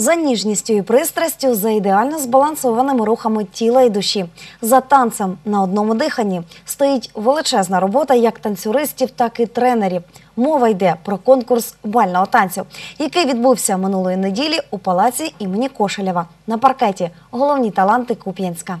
За ніжністю і пристрастю, за ідеально збалансованими рухами тіла і душі, за танцем на одному диханні стоїть величезна робота як танцюристів, так і тренерів. Мова йде про конкурс бального танцю, який відбувся минулої неділі у палаці імені Кошелєва на паркеті. Головні таланти Куп'янська.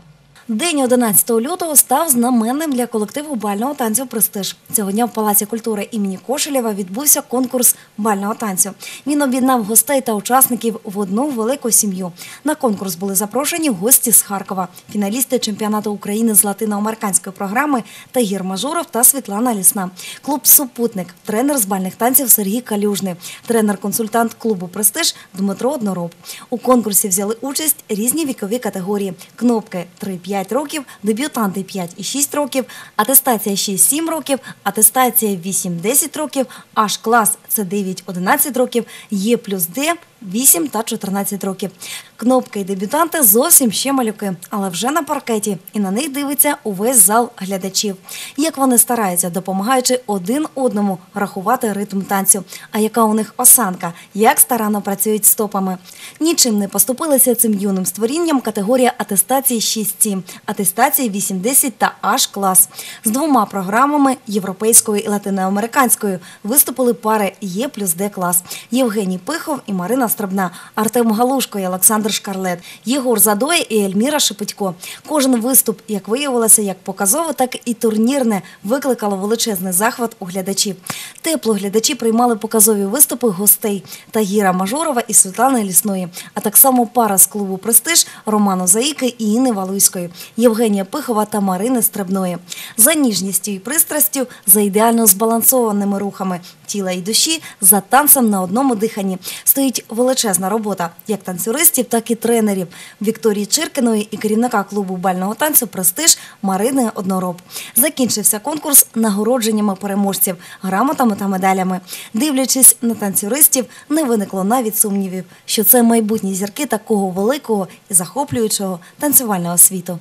День 11 лютого став знаменним для колективу бального танцю Престиж. Цього дня в Палаці культури імені Кошелєва відбувся конкурс бального танцю. Він об'єднав гостей та учасників в одну велику сім'ю. На конкурс були запрошені гості з Харкова, фіналісти чемпіонату України з латиноамериканської програми Тагір Мажуров та Світлана Лісна. Клуб Супутник, тренер з бальних танців Сергій Калюжний, тренер-консультант клубу Престиж Дмитро Однороб. У конкурсі взяли участь різні вікові категорії: кнопки 3-5 років, дебютанти 5 і 6 років, атестація 6-7 років, атестація 8-10 років, аж клас це 9-11 років, Є плюс Д 8 та 14 років. Кнопки і дебютанти зовсім ще малюки, але вже на паркеті, і на них дивиться увесь зал глядачів. Як вони стараються, допомагаючи один одному рахувати ритм танцю. А яка у них осанка, як старанно працюють стопами. Нічим не поступилися цим юним створінням категорія атестації 6-7, атестації 8-10 та аж клас. З двома програмами європейською і латиноамериканською виступили пари Є плюс Д клас. Євгеній Пихов і Марина Страбна, Артем Галушко і Олександр Шкарлет, Єгор Задоя і Ельміра Шепетько. Кожен виступ, як виявилося, як показове, так і турнірне, викликало величезний захват у глядачів. Тепло глядачі приймали показові виступи гостей Тагіра Мажорова і Світлани Лісної, а так само пара з клубу Престиж Роману Заїки і Інни Валуйської, Євгенія Пихова та Марини Стребної. За ніжністю і пристрастю, за ідеально збалансованими рухами тіла і душі, за танцем на одному диханні стоїть величезна робота як танцюристів, так і тренерів Вікторії Чиркиної і керівника клубу бального танцю Престиж Марини Однороб. Закінчився конкурс нагородженнями переможців, грамотами та медалями. Дивлячись на танцюристів, не виникло навіть сумнівів, що це майбутні зірки такого великого і захоплюючого танцювального світу.